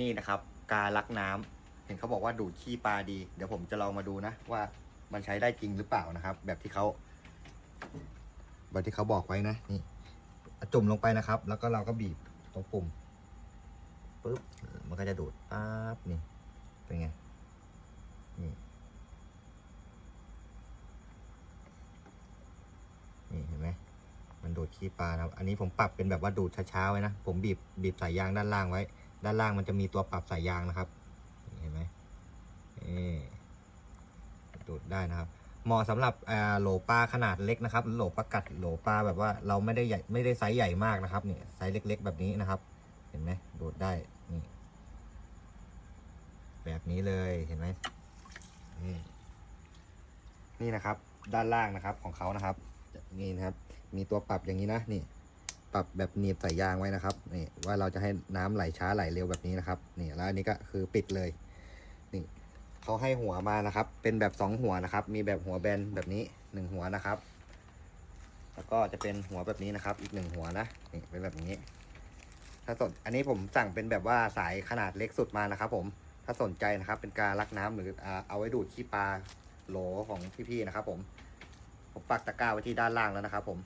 นี่นะครับ กาลักน้ำเห็นเขาบอกว่าดูดขี้ปลาดี เดี๋ยวผมจะลองมาดูนะ ว่ามันใช้ได้จริงหรือเปล่านะครับ แบบที่เขาแบบที่เขาบอกไว้นะนี่จุ่มลงไปนะครับ แล้วก็เราก็บีบตรงปุ่มปุ๊บมันก็จะดูดปั๊บนี่เป็นไงนี่นี่เห็นไหมมันดูดขี้ปลานะครับ อันนี้ผมปรับเป็นแบบว่าดูดช้าๆไว้นะ ผมบีบบีบสายยางด้านล่างไว้ ด้านล่างมันจะมีตัวปรับสายยางนะครับ เห็นไหมนี่ดูดได้นะครับ เหมาะสำหรับอ่าโหลปลาขนาดเล็กนะครับ โหลปลากัดโหลปลาแบบว่าเราไม่ได้ใหญ่ไม่ได้ไซส์ใหญ่มากนะครับเนี่ยไซส์เล็ก ๆ แบบนี้นะครับ เห็นไหมดูดได้นี่แบบนี้เลยเห็นไหมนี่นี่นะครับ ด้านล่างนะครับของเขานะครับนี่นะครับ มีตัวปรับอย่างนี้นะนี่ ปรับแบบหนีบใส่ยางไว้นะครับนี่ว่าเราจะให้น้ำไหลช้าไหลเร็วแบบนี้นะครับนี่แล้วอันนี้ก็คือปิดเลยนี่เขาให้หัวมานะครับ เป็นแบบสองหัวนะครับ มีแบบหัวแบนแบบนี้หนึ่งหัวนะครับ แล้วก็จะเป็นหัวแบบนี้นะครับ อีกหนึ่งหัวนะนี่เป็นแบบนี้ ถ้าสนอันนี้ผมสั่งเป็นแบบว่าสายขนาดเล็กสุดมานะครับ ผมถ้าสนใจนะครับ เป็นการลักน้ำหรือเอาไว้ดูดขี้ปลาโหลของพี่ๆนะครับ ผมผมปักตะกร้าไว้ที่ด้านล่างแล้วนะครับ ผม